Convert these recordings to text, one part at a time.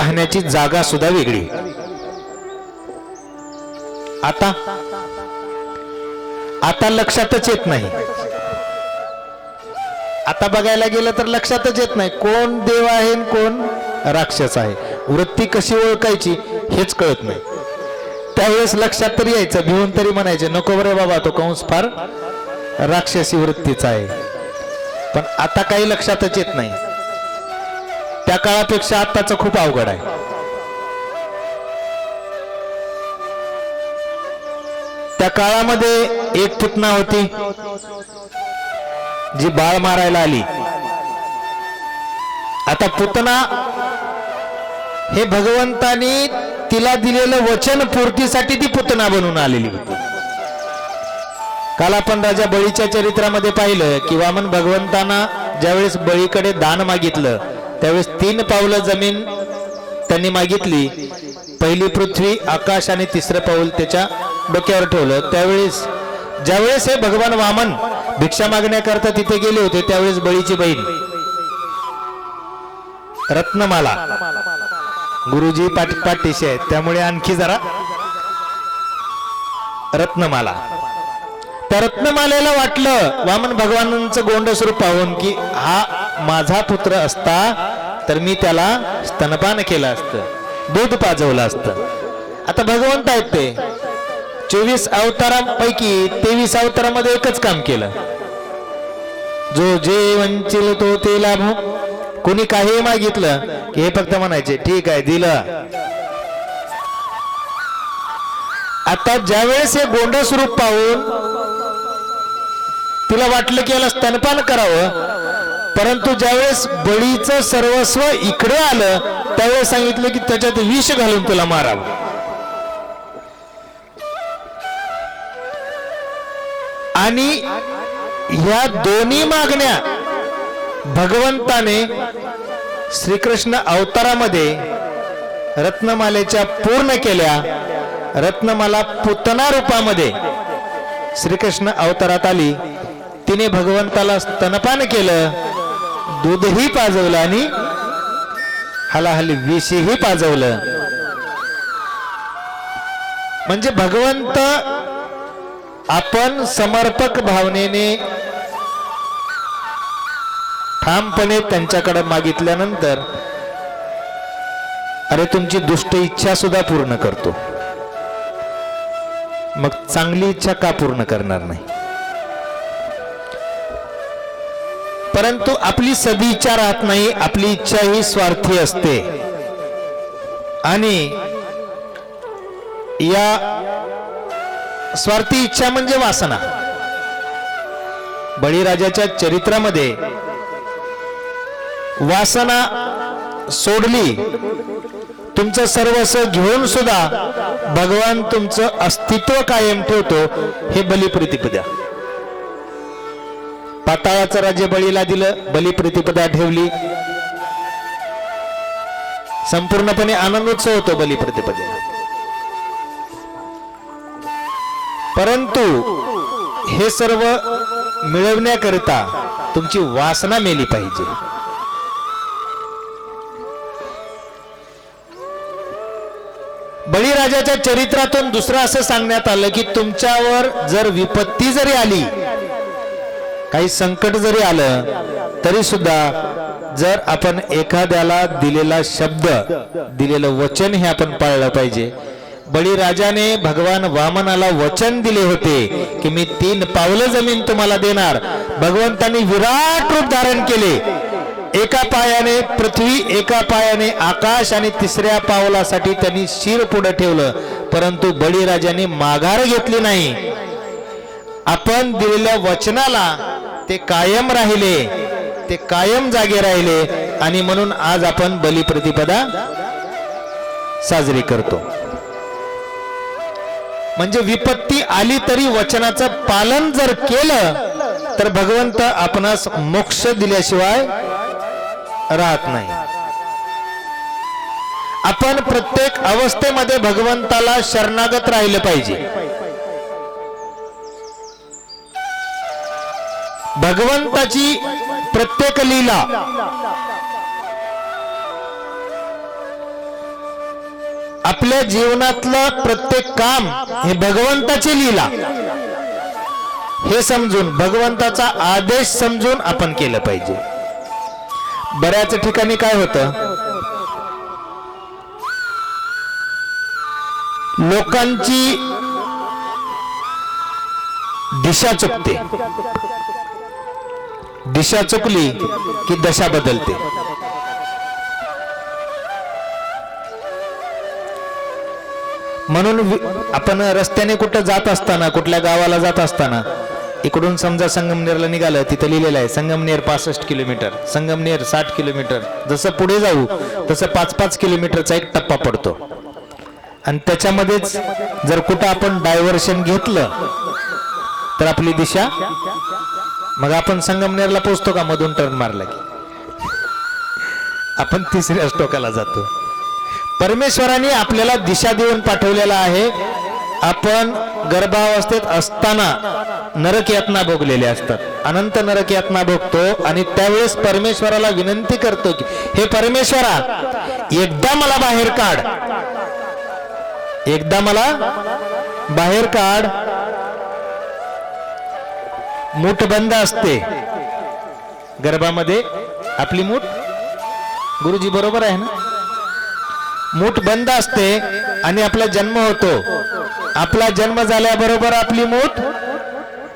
राहण्याची जागा सुद्धा वेगळी. आता आता लक्षातच येत नाही. आता बघायला गेलं तर लक्षातच येत नाही. कोण देव आहे कोण राक्षस आहे? वृत्ती कशी ओळखायची हेच कळत नाही. त्यावेळेस लक्षात तरी यायचं भिवून तरी म्हणायचे नको बरे बाबा तो कंस फार राक्षसी वृत्तीचा आहे. पण आता काही लक्षातच येत नाही. त्या काळापेक्षा आत्ताचं खूप अवघड आहे. त्या काळामध्ये एक पुतना होती जी बाळ मारायला आली. आता पुतना हे भगवंतानी तिला दिलेलं वचन पूर्तीसाठी ती पुतना बनून आलेली होती. काल आपण राजा बळीच्या चरित्रामध्ये पाहिलं की वामन भगवंतांना ज्यावेळेस बळीकडे दान मागितलं त्यावेळेस तीन पावलं जमीन त्यांनी मागितली. पहिली पृथ्वी आकाश आणि तिसरं पाऊल त्याच्या डोक्यावर ठेवलं. त्यावेळेस ज्यावेळेस हे भगवान वामन भिक्षा मागण्याकरता तिथे गेले होते त्यावेळेस बळीची बहीण. रत्नमाला. गुरुजी पाट पाठीशी आहेत. त्यामुळे आणखी जरा रत्नमाला. त्या रत्नमालेला वाटलं वामन भगवानांचं गोंड स्वरूप पाहून की हा माझा पुत्र असता तर मी त्याला स्तनपान केलं असतं. दूध पाजवलं असतं. आता भगवंत आहेत ते. चोवीस अवतारांपैकी तेवीस अवतारामध्ये एकच काम केलं. जो जे वंचिल तो ते लाभ. कोणी काही मागितलं की हे फक्त म्हणायचे ठीक आहे दिलं. आता ज्यावेळेस हे गोंड स्वरूप पाहून तिला वाटलं की याला स्तनपान करावं परंतु ज्यावेळेस बळीचं सर्वस्व इकडे आलं त्यावेळेस सांगितलं की त्याच्यात विष घालून तुला मारावं. आणि ह्या दोन्ही मागण्या भगवंताने श्रीकृष्ण अवतारामध्ये रत्नमालेच्या पूर्ण केल्या. रत्नमाला पुतना रूपामध्ये श्रीकृष्ण अवतारात आली. तिने भगवंताला स्तनपान केलं. दूधही पाजवलं आणि हलाहली विषही पाजवलं. म्हणजे भगवंत आपण समर्पक भावनेने ठामपणे त्यांच्याकडे मागितल्यानंतर अरे तुमची दुष्ट इच्छा सुद्धा पूर्ण करतो. मग चांगली इच्छा का पूर्ण करणार नाही? परंतु आपली सदी इच्छा राहत नाही आपली इच्छा ही स्वार्थी असते. आणि या स्वार्थी इच्छा म्हणजे वासना. बळीराजाच्या चरित्रामध्ये वासना सोडली तुमचं सर्वस्व घेऊन सुद्धा भगवान तुमचं अस्तित्व कायम ठेवतो हे बलिप्रतिपद्या पाताळाचं राज्य बळीला दिलं बली प्रतिपदा ठेवली. संपूर्णपणे आनंदोत्सव होतो बली बलिप्रतिपदेला परंतु हे सर्व मिळवण्याकरिता तुमची वासना मेली पाहिजे. बळीराजाच्या चरित्रातून दुसरं असं सांगण्यात आलं की तुमच्यावर जर विपत्ती जरी आली काही संकट जरी आलं तरी सुद्धा जर आपण एखाद्याला दिलेला शब्द दिलेलं वचन हे आपण पाळलं पाहिजे. बळीराजाने भगवान वामनाला वचन दिले होते की मी तीन पावलं जमीन तुम्हाला देणार. भगवंतांनी विराट रूप धारण केले. एका पायाने पृथ्वी एका पायाने आकाश आणि तिसऱ्या पावलासाठी त्यांनी शिर पुढे ठेवलं. परंतु बळीराजाने माघार घेतली नाही. आपण दिलेल्या वचनाला ते कायम राहिले. ते कायम जागे राहिले आणि म्हणून आज आपण बलिप्रतिपदा साजरी करतो. म्हणजे विपत्ती आली तरी वचनाचं पालन जर केलं तर भगवंत आपणास मोक्ष दिल्याशिवाय राहत नाही. आपण प्रत्येक अवस्थेमध्ये भगवंताला शरणागत राहिलं पाहिजे. भगवंताची प्रत्येक लीला. आपल्या जीवनातलं प्रत्येक काम हे भगवंताची लीला. हे समजून भगवंताचा आदेश समजून आपण केलं पाहिजे. बऱ्याच ठिकाणी काय होतं? लोकांची दिशा चुकते. दिशा चुकली की दशा बदलते. म्हणून आपण रस्त्याने कुठं जात असताना कुठल्या गावाला जात असताना इकडून समजा संगमनेरला निघालं तिथं लिहिलेलं आहे संगमनेर पासष्ट किलोमीटर संगमनेर साठ किलोमीटर जसं पुढे जाऊ तसं पाच पाच किलोमीटरचा एक टप्पा पडतो. आणि त्याच्यामध्येच जर कुठं आपण डायव्हर्शन घेतलं तर आपली दिशा मग आपण संगमनेरला पोचतो का? मधून टर्न मारला की. आपण तिसऱ्या टोकाला जातो. परमेश्वराने आपल्याला दिशा देऊन पाठवलेला आहे. आपण गर्भावस्थेत असताना नरक यातना भोगलेल्या असतात. अनंत नरक यातना भोगतो आणि त्यावेळेस परमेश्वराला विनंती करतो की हे परमेश्वरा एकदा मला बाहेर काढ. एकदा मला बाहेर काढ. मूठ बंद असते. गर्भामध्ये आपली मूठ गुरुजी बरोबर आहे ना? मूठ बंद असते आणि आपला जन्म होतो. आपला जन्म झाल्याबरोबर आपली मूठ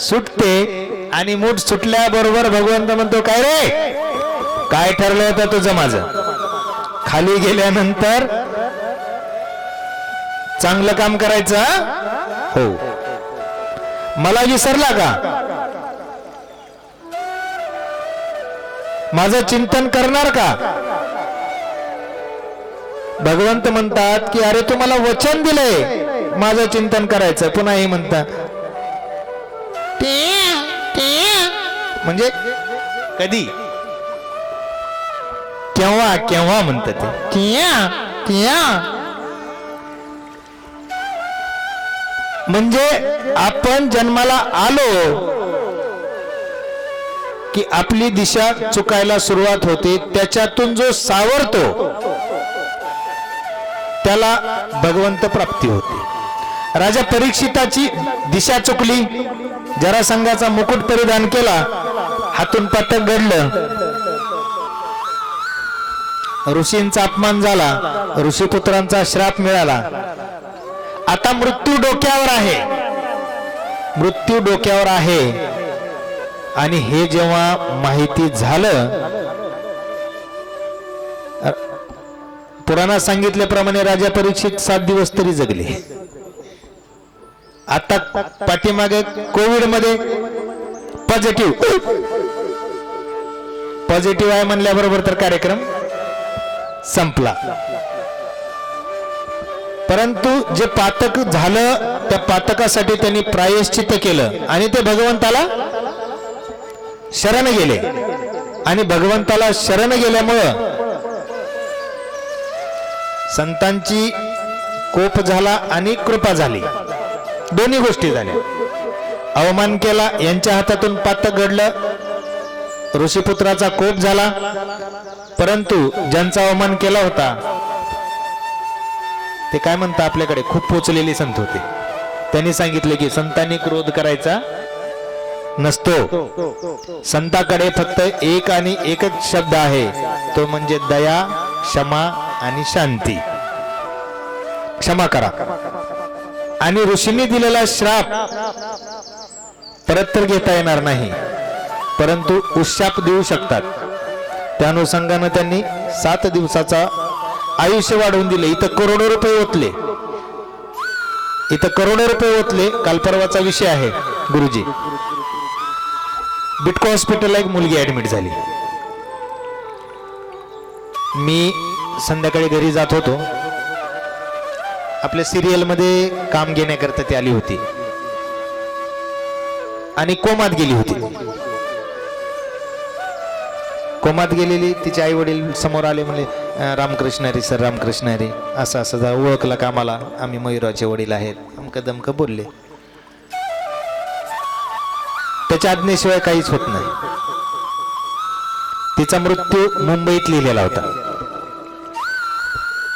सुटते आणि मूठ सुटल्याबरोबर भगवंत म्हणतो काय रे? काय ठरलं होतं तुझं माझं? खाली गेल्यानंतर चांगलं काम करायचं हो? मला विसरला का? माझं चिंतन करणार का? भगवंत म्हणतात की अरे तुम्हाला वचन दिलंय. माझं चिंतन करायचं. पुन्हा हे म्हणतात म्हणजे कधी? केव्हा केव्हा म्हणतात ते? किया किया म्हणजे आपण जन्माला आलो की आपली दिशा चुकायला सुरुवात होते त्याच्यातून जो सावरतो त्याला भगवंत प्राप्ती होते. राजा परीक्षिताची दिशा चुकली जरा संघाचा मुकुट परिधान केला हातून पथक घडलं. ऋषींचा अपमान झाला ऋषीपुत्रांचा श्राप मिळाला. आता मृत्यू डोक्यावर आहे. मृत्यू डोक्यावर आहे. आणि हे जेव्हा माहिती झालं पुराणात सांगितल्याप्रमाणे राजा परीक्षित सात दिवस तरी जगले. आता पाठीमागे कोविडमध्ये पॉझिटिव्ह पॉझिटिव्ह आहे म्हणल्याबरोबर तर कार्यक्रम संपला. परंतु जे पातक झालं त्या पातकासाठी त्यांनी प्रायश्चित केलं आणि ते भगवंताला शरण गेले. आणि भगवंताला शरण गेल्यामुळं संतांची कोप झाला आणि कृपा झाली. दोन्ही गोष्टी झाल्या. अवमान केला यांच्या हातातून पातक घडलं. ऋषीपुत्राचा कोप झाला. परंतु ज्यांचा अवमान केला होता ते काय म्हणता आपल्याकडे? खूप पोचलेले संत होते. त्यांनी सांगितले की संतांनी क्रोध करायचा नसतो. संताकडे फक्त एक आणि एकच शब्द आहे. तो म्हणजे दया क्षमा आणि शांती. क्षमा करा. आणि ऋषींनी दिलेला श्राप परत तर घेता येणार नाही परंतु उशाप देऊ शकतात. त्या अनुषंगानं त्यांनी सात दिवसाचा आयुष्य वाढवून दिले. इथं करोडो रुपये ओतले. इथं करोडो रुपये ओतले. काल परवाचा विषय आहे गुरुजी. बिटको हॉस्पिटलला एक मुलगी ऍडमिट झाली. मी संध्याकाळी घरी जात होतो. आपल्या सिरियलमध्ये काम घेण्याकरता ती आली होती. आणि कोमात गेली होती. कोमात गेलेली तिचे आई वडील समोर आले म्हणले रामकृष्ण रे सर रामकृष्ण रे. असं असं जा ओळखलं कामाला. आम्ही मयुराचे वडील आहेत. अमकं दमकं बोलले. त्याच्या आज्ञेशिवाय काहीच होत नाही. तिचा मृत्यू मुंबईत लिहिलेला होता.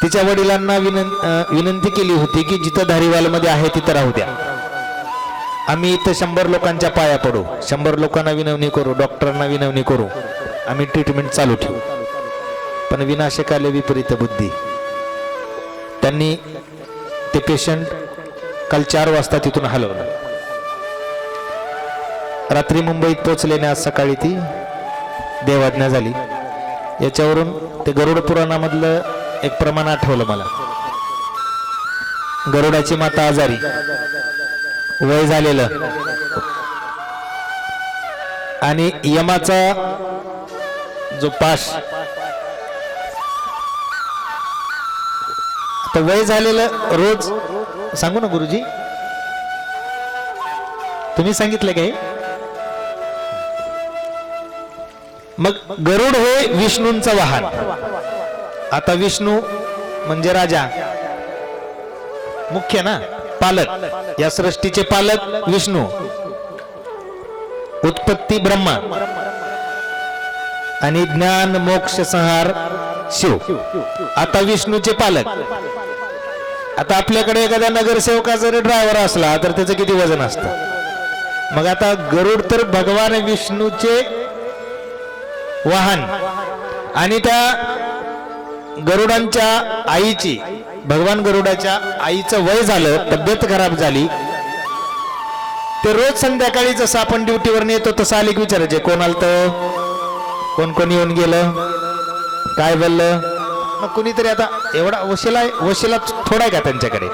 तिच्या वडिलांना विनं विनंती केली होती की जिथं धारीवालमध्ये आहे तिथं राहू द्या. आम्ही इथं शंभर लोकांच्या पाया पडू. शंभर लोकांना विनवणी करू डॉक्टरांना विनवणी करू. आम्ही ट्रीटमेंट चालू ठेवू. पण विनाशकाले विपरीत बुद्धी. त्यांनी ते पेशंट काल चार वाजता तिथून हलवलं. रात्री मुंबईत पोहोचल्याने आज सकाळी ती. देवाज्ञा झाली. याच्यावरून ते गरुड पुराणामधलं एक प्रमाण आठवलं मला. गरुडाची माता आजारी. वय झालेलं. आणि यमाचा जो पाश. तर वय झालेलं रोज सांगू ना गुरुजी? तुम्ही सांगितलं काय मग गरुड हे विष्णूंचं वाहन. आता विष्णू म्हणजे राजा. मुख्य ना? पालक. या सृष्टीचे पालक विष्णू. उत्पत्ती ब्रह्मा. आणि ज्ञान मोक्ष संहार शिव. आता विष्णूचे पालक. आता आपल्याकडे एखाद्या नगरसेवका जरी ड्रायव्हर असला तर त्याचं किती वजन असतं? मग आता गरुड तर भगवान विष्णूचे वाहन. आणि त्या गरुडांच्या आईची भगवान गरुडाच्या आईचं वय झालं तब्येत खराब झाली. ते रोज संध्याकाळी जसं आपण ड्युटीवर येतो तसं आले की विचारायचे कोण आलत तर? कोण कोण येऊन गेलं? काय बोललं? मग कुणीतरी आता एवढा वशिला वशिला थोडा आहे का त्यांच्याकडे?